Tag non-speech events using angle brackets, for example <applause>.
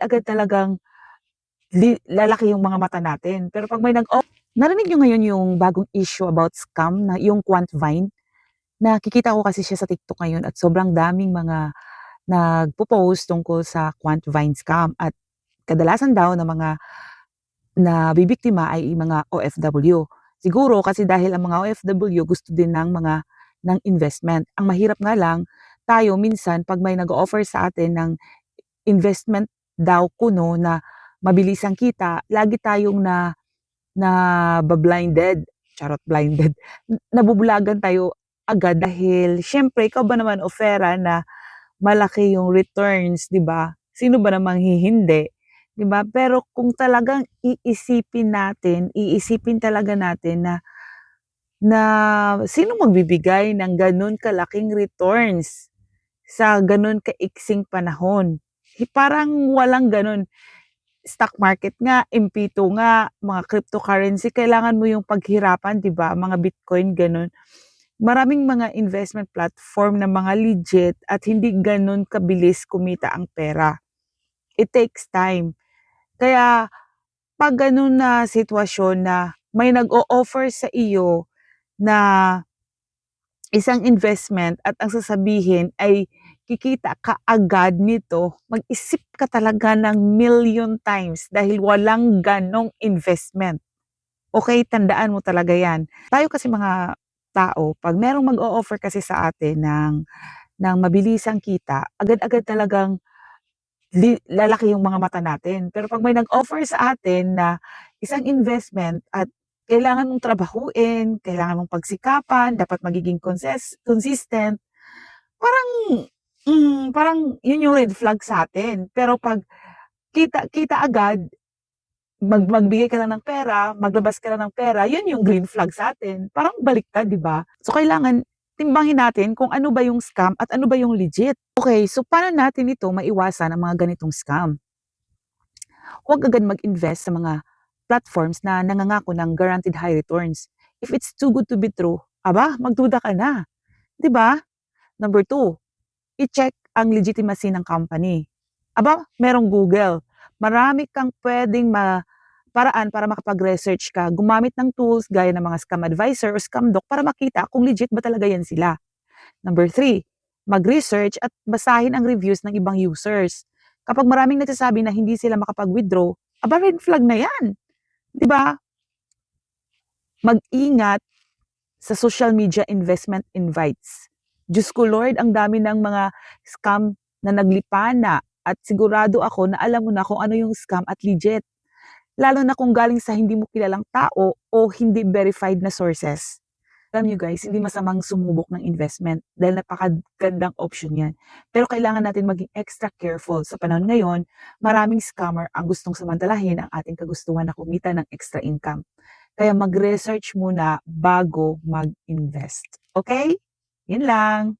agad talagang lalaki yung mga mata natin. Pero 'pag may nag-o narinig niyo ngayon yung bagong issue about scam na yung Quantvine? Nakikita ko kasi siya sa TikTok ngayon at sobrang daming mga nagpo-post tungkol sa Quantvine scam at kadalasan daw na mga nabibiktima ay mga OFW. Siguro kasi dahil ang mga OFW gusto din ng mga ng investment. Ang mahirap nga lang, tayo minsan 'pag may nag-o-offer sa atin ng investment daw kuno na mabilis ang kita, lagi tayong na naba-blinded, charot blinded, <laughs> nabubulagan tayo agad dahil siyempre ikaw ba naman offera na malaki yung returns, 'di ba? Sino ba namang hihindi, 'di ba? Pero kung talagang iisipin natin, iisipin talaga natin na na sinong magbibigay ng gano'n kalaking returns sa gano'n kaiksing panahon? Hi parang walang gano'n. Stock market nga, MP2 nga, mga cryptocurrency, kailangan mo yung paghirapan, 'di ba? Mga Bitcoin, gano'n. Maraming mga investment platform na mga legit at hindi gano'n kabilis kumita ang pera. It takes time. Kaya 'pag gano'n na sitwasyon na may nag-o-offer sa iyo na isang investment at ang sasabihin ay kikita ka agad nito, mag-isip ka talaga ng million times dahil walang gano'ng investment. Okey, tandaan mo talaga 'yan. Tayo kasi mga tao 'pag merong mag-o-offer kasi sa atin ng ng mabilisang kita, agad-agad talagang lalaki yung mga mata natin. Pero 'pag may nag-offer sa atin na isang investment at kailangan mong trabahuin, kailangan mong pagsikapan, dapat magiging consistent, parang, parang yun yung red flag sa'tin. Pero 'pag kita kita agad, mag magbigay ka lang ng pera, maglabas ka lang ng pera, yun yung green flag sa'tin. Parang baliktad, 'di ba? So, kailangan timbangin natin kung ano ba yung scam at ano ba yung legit. Okey, so paano natin ito maiwasan ang mga ganitong scam? Huwag agad mag-invest sa mga platforms na nangangako ng guaranteed high returns. If it's too good to be true, aba, magduda ka na, 'di ba? Number 2, i-check ang legitimacy ng company. Aba, merong Google, marami kang puwedeng ma paraan para makapag-research ka, gumamit ng tools gaya ng mga scam advisor o scamdoc para makita kung legit ba talaga 'yan sila. Number 3, mag-research at basahin ang reviews ng ibang users. Kapag maraming nagsasabi na hindi sila makapag-withdraw, aba, red flag na 'yan, 'di ba? Mag-ingat sa social media investment invites. Diyos ko Lord, ang dami ng mga scam na naglipana at sigurado ako na alam mo na kung ano yung scam at legit. Lalo na kung galing sa hindi mo kilalang tao o hindi verified na sources. Alam niyo guys, hindi masamang sumubok ng investment dahil napakagandang option 'yan. Pero kailangan natin maging extra careful. Sa panahon ngayon, maraming scammer ang gustong samantalahin ang ating kagustuhan na kumita ng extra income. Kaya mag-research muna bago mag-invest, okey? Yun lang.